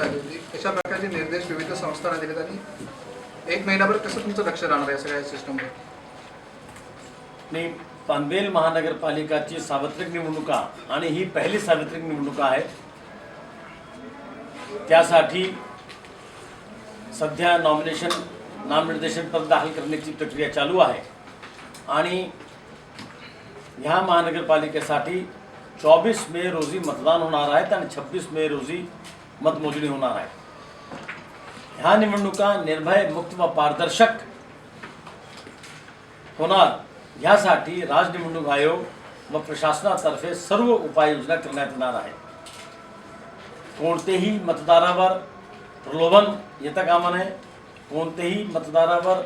अशा प्रकारचे निर्देश विविध संस्थांना दिलेत आणि एक महिनाभर कसं तुमचं लक्ष राहणार आहे सगळ्या सिस्टमवर? नाही पनवेल महानगरपालिकाची सार्वत्रिक निवडणुका आणि ही पहिली सार्वत्रिक निवडणुका आहे त्यासाठी सध्या नॉमिनेशन नामनिर्देशन पत्र दाखल करण्याची प्रक्रिया चालू आहे. आणि ह्या महानगरपालिकेसाठी चोवीस मे रोजी मतदान होणार आहेत आणि छब्बीस मे रोजी मतमोजणी होणार आहे. ह्या निवडणुका निर्भय मुक्त व पारदर्शक होणार. यासाठी राज्य निवडणूक आयोग व प्रशासनातर्फे सर्व उपाययोजना करण्यात येणार आहे. कोणतेही मतदारावर प्रलोभन येता कामा नये. कोणतेही मतदारावर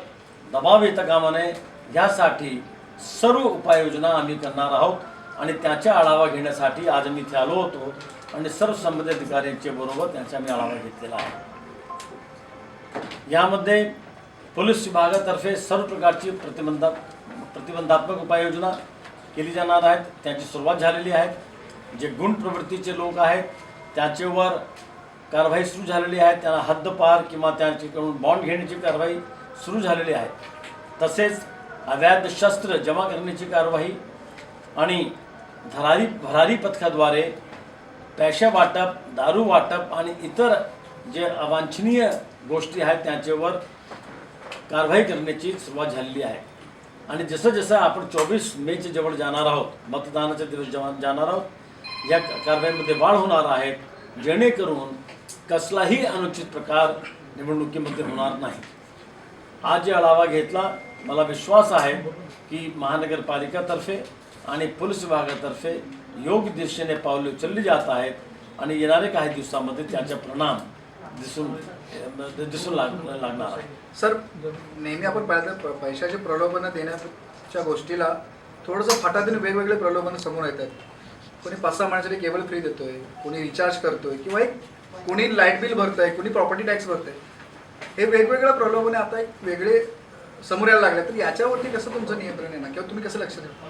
दबाव येता कामा नये. यासाठी सर्व उपाययोजना आम्ही करणार आहोत. आणि त्याचा आढावा घेण्यासाठी आज आम्ही इथे आलो होतो. आणि सर्व संबंधित अधिकाऱ्यांच्या बरोबर त्यांचा मी आढावा घेतलेला आहे. यामध्ये पोलीस विभागातर्फे सर्व प्रकारची प्रतिबंधा प्रतिबंधात्मक उपाययोजना केली जाणार आहेत. त्यांची सुरुवात झालेली आहे. जे गुण प्रवृत्तीचे लोक आहेत त्याच्यावर कारवाई सुरू झालेली आहे. त्यांना हद्दपार किंवा त्यांच्याकडून बॉन्ड घेण्याची कारवाई सुरू झालेली आहे. तसेच अवैध शस्त्र जमा करण्याची कारवाई आणि धरारी भरारी पथकाद्वारे पॅशा वाटप दारू वाटप आणि इतर जे अवांछनीय गोष्टी आहेत त्यांच्यावर कारवाई करण्याची सुरुवात झालेली आहे. आणि जसं जसं आपण चोवीस मेच्या जवळ जाणार आहोत मतदानाच्या दिवस जेव्हा जाणार आहोत या कारवाईमध्ये वाढ होणार आहेत जेणेकरून कसलाही अनुचित प्रकार निवडणुकीमध्ये होणार नाही. आज जे आढावा घेतला मला विश्वास आहे की महानगरपालिकातर्फे आणि पोलीस विभागातर्फे योग्य दिशेने पावले उचलली जात आहेत आणि येणारे काही दिवसामध्ये त्याचे परिणाम दिसून दिसून लाग लागणार आहे सर नेहमी आपण पाहिलं तर प्रलोभन देण्याच्या गोष्टीला थोडंसं फाटातून वेगवेगळे प्रलोभन समोर येतात. कोणी पाच सहा माणसाला केबल फ्री देतोय कोणी रिचार्ज करतोय किंवा एक कोणी लाइट बिल भरतंय कोणी प्रॉपर्टी टॅक्स भरतंय. हे वेगवेगळ्या प्रलोभने आता एक वेगळे समोर यायला लागले. तर याच्यावरती कसं तुमचं नियंत्रण येणार? किंवा तुम्ही कसं लक्ष द्या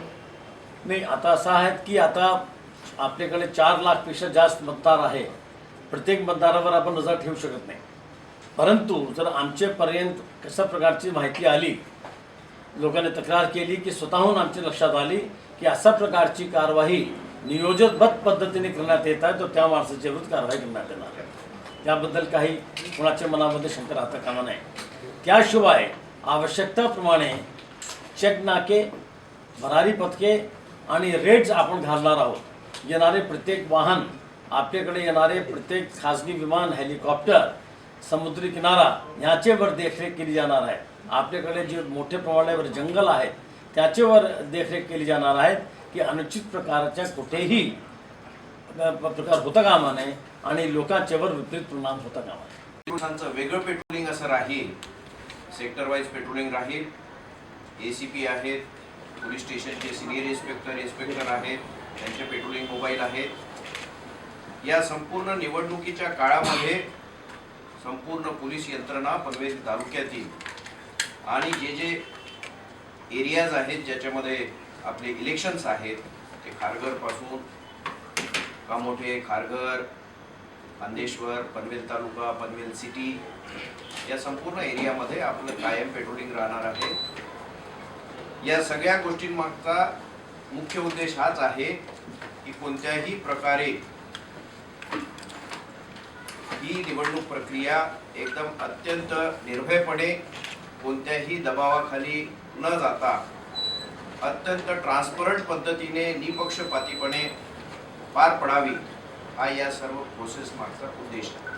नाही आता असं आहे की आता आपल्याकडे चार लाखपेक्षा जास्त मतदार आहे. प्रत्येक मतदारावर आपण नजर ठेवू शकत नाही. परंतु जर आमच्यापर्यंत कशा प्रकारची माहिती आली लोकांनी तक्रार केली की स्वतःहून आमच्या लक्षात आली की अशा प्रकारची कारवाई नियोजनबद्ध पद्धतीने करण्यात येत आहे तर त्या माणसाच्या विरुद्ध कारवाई करण्यात येणार आहे. त्याबद्दल काही कोणाच्या मनामध्ये शंका राहता कामा नये. त्याशिवाय आवश्यकताप्रमाणे चेक नाके भरारी पथके आणि रेड्स आपण घालणार आहोत. येणारे प्रत्येक वाहन आपल्याकडे येणारे प्रत्येक खाजगी विमान हेलिकॉप्टर समुद्री किनारा ह्याच्यावर देखरेख केली जाणार आहे. आपल्याकडे जे मोठ्या प्रमाणावर जंगल आहे त्याच्यावर देखरेख केली जाणार आहे की अनुचित प्रकारच्या कुठेही प्रकार होता कामा नये आणि लोकांच्यावर विपरीत परिणाम होता कामा नये. पोलिसांचं वेगळं पेट्रोलिंग असं राहील सेक्टर वाईज पेट्रोलिंग राहील ए सी पी आहेत पोलीस स्टेशनचे सिनियर इन्स्पेक्टर इन्स्पेक्टर आहेत त्यांचे पेट्रोलिंग मोबाईल आहेत. या संपूर्ण निवडणुकीच्या काळामध्ये संपूर्ण पोलीस यंत्रणा पनवेल तालुक्यातील आणि जे जे एरियाज आहेत ज्याच्यामध्ये आपले इलेक्शन्स आहेत ते खारघरपासून कामोठे खारघर खांदेश्वर पनवेल तालुका पनवेल सिटी या संपूर्ण एरियामध्ये आपलं कायम पेट्रोलिंग राहणार आहे. या सगळ्या गोष्टींमागचा मुख्य उद्देश हाच आहे की कोणत्याही प्रकारे ही निवडणूक प्रक्रिया एकदम अत्यंत निर्भयपणे कोणत्याही दबावाखाली न जाता अत्यंत ट्रान्सपरंट पद्धतीने निपक्षपातीपणे पार पडावी हा या सर्व प्रोसेस मागचा उद्देश आहे.